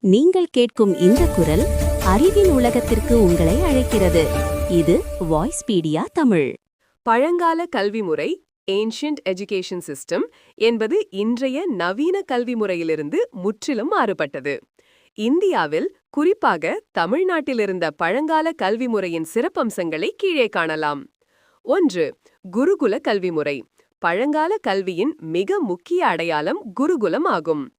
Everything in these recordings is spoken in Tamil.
நீங்கள் கேட்கும் இந்த குரல் அறிவின் உலகத்திற்கு உங்களை அழைக்கிறது. இது வாய்ஸ்பீடியா தமிழ். பழங்கால கல்வி முறை ஏன்ஷியன்ட் எஜுகேஷன் சிஸ்டம் என்பது இன்றைய நவீன கல்வி முறையிலிருந்து முற்றிலும் மாறுபட்டது. இந்தியாவில் குறிப்பாக தமிழ்நாட்டில் இருந்த பழங்கால கல்வி முறையின் சிறப்பம்சங்களை கீழே காணலாம். ஒன்று குருகுல கல்வி முறை. பழங்கால கல்வியின் மிக முக்கிய அடையாளம் குருகுலம் ஆகும்.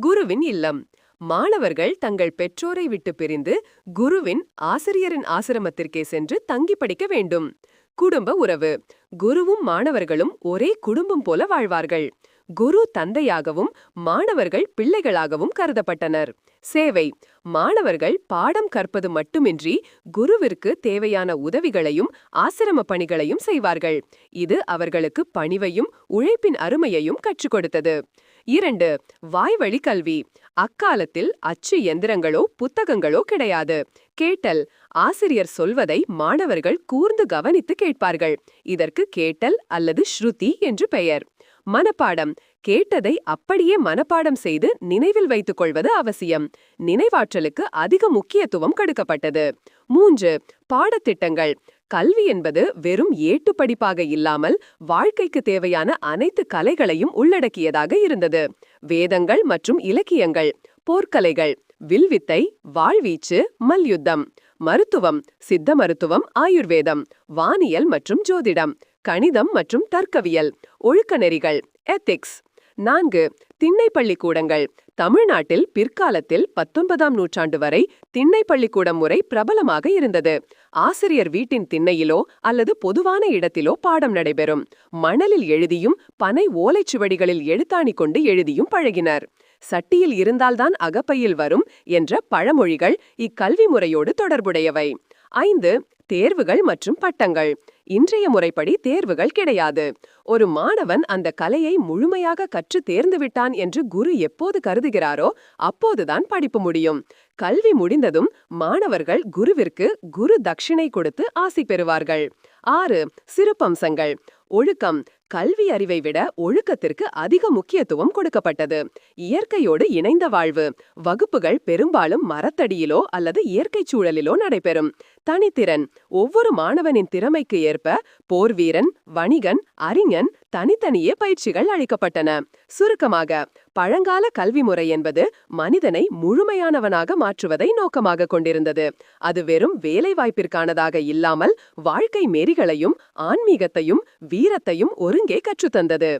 குருவின் இல்லம். மாணவர்கள் தங்கள் பெற்றோரை விட்டு பிரிந்து குருவின் ஆசிரியரின் ஆசிரமத்திற்கே சென்று தங்கி படிக்க வேண்டும். குடும்ப உறவு. குருவும் மாணவர்களும் ஒரே குடும்பம் போல வாழ்வார்கள். குரு தந்தையாகவும் மாணவர்கள் பிள்ளைகளாகவும் கருதப்பட்டனர். சேவை. மாணவர்கள் பாடம் கற்பது மட்டுமின்றி குருவிற்கு தேவையான உதவிகளையும் ஆசிரம பணிகளையும் செய்வார்கள். இது அவர்களுக்கு பணிவையும் உழைப்பின் அருமையையும் கற்றுக் கொடுத்தது. இரண்டு வாய்வழி கல்வி. அக்காலத்தில் அச்சு எந்திரங்களோ புத்தகங்களோ கிடையாது. கேட்டல் ஆசிரியர் சொல்வதை மாணவர்கள் கூர்ந்து கவனித்து கேட்பார்கள். இதற்கு கேட்டல் அல்லது ஸ்ருதி என்று பெயர். மனப்பாடம் கேட்டதை அப்படியே மனப்பாடம் செய்து நினைவில் வைத்துக் கொள்வது அவசியம். நினைவாற்றலுக்கு அதிக முக்கியத்துவம் கொடுக்கப்பட்டது. மூன்று பாடத்திட்டங்கள். கல்வி என்பது வெறும் ஏட்டு படிப்பாக இல்லாமல் வாழ்க்கைக்கு தேவையான அனைத்து கலைகளையும் உள்ளடக்கியதாக இருந்தது. வேதங்கள் மற்றும் இலக்கியங்கள் போர்க்கலைகள் வில்வித்தை வாழ்வீச்சு மல்யுத்தம் மருத்துவம் சித்த மருத்துவம் ஆயுர்வேதம் வானியல் மற்றும் ஜோதிடம் கணிதம் மற்றும் தர்க்கவியல் ஒழுக்க நெறிகள் எத்திக்ஸ் நான்கு திண்ணை பள்ளிக்கூடங்கள் தமிழ்நாட்டில் பிற்காலத்தில் பத்தொன்பதாம் நூற்றாண்டு வரை திண்ணை பள்ளிக்கூடம் முறை பிரபலமாக இருந்தது. ஆசிரியர் வீட்டின் திண்ணையிலோ அல்லது பொதுவான இடத்திலோ பாடம் நடைபெறும். மணலில் எழுதியும் பனை ஓலைச்சுவடிகளில் எழுத்தாணி கொண்டு எழுதியும் பழகினர். சட்டியில் இருந்தால்தான் அகப்பையில் வரும் என்ற பழமொழிகள் இக்கல்வி முறையோடு தொடர்புடையவை. ஐந்து தேர்வுகள் மற்றும் பட்டங்கள். இன்றைய முறைப்படி தேர்வுகள் கிடையாது. ஒரு மாணவன் அந்த கலையை முழுமையாக கற்று தேர்ந்துவிட்டான் என்று குரு எப்போது கருதுகிறாரோ அப்போதுதான் படிப்பு முடியும். கல்வி முடிந்ததும் மாணவர்கள் குருவிற்கு குரு தட்சிணை கொடுத்து ஆசி பெறுவார்கள். ஆறு சிறப்பம்சங்கள். ஒழுக்கம். கல்வி அறிவை விட ஒழுக்கத்திற்கு அதிக முக்கியத்துவம் கொடுக்கப்பட்டது. இயற்கையோடு இணைந்த வாழ்வு. வகுப்புகள் பெரும்பாலும் மரத்தடியிலோ அல்லது இயற்கை சூழலிலோ நடைபெறும். தனித்திறன். ஒவ்வொரு மாணவனின் திறமைக்கு ஏற்ப போர்வீரன் வணிகன் அறிஞன் தனித்தனியே பயிற்சிகள் அளிக்கப்பட்டன. சுருக்கமாக பழங்கால கல்வி முறை என்பது மனிதனை முழுமையானவனாக மாற்றுவதை நோக்கமாக கொண்டிருந்தது. அது வெறும் வேலைவாய்ப்பிற்கானதாக இல்லாமல் வாழ்க்கை நெறிகளையும் ஆன்மீகத்தையும் வீரத்தையும் ஒருங்கே கற்றுத்தந்தது.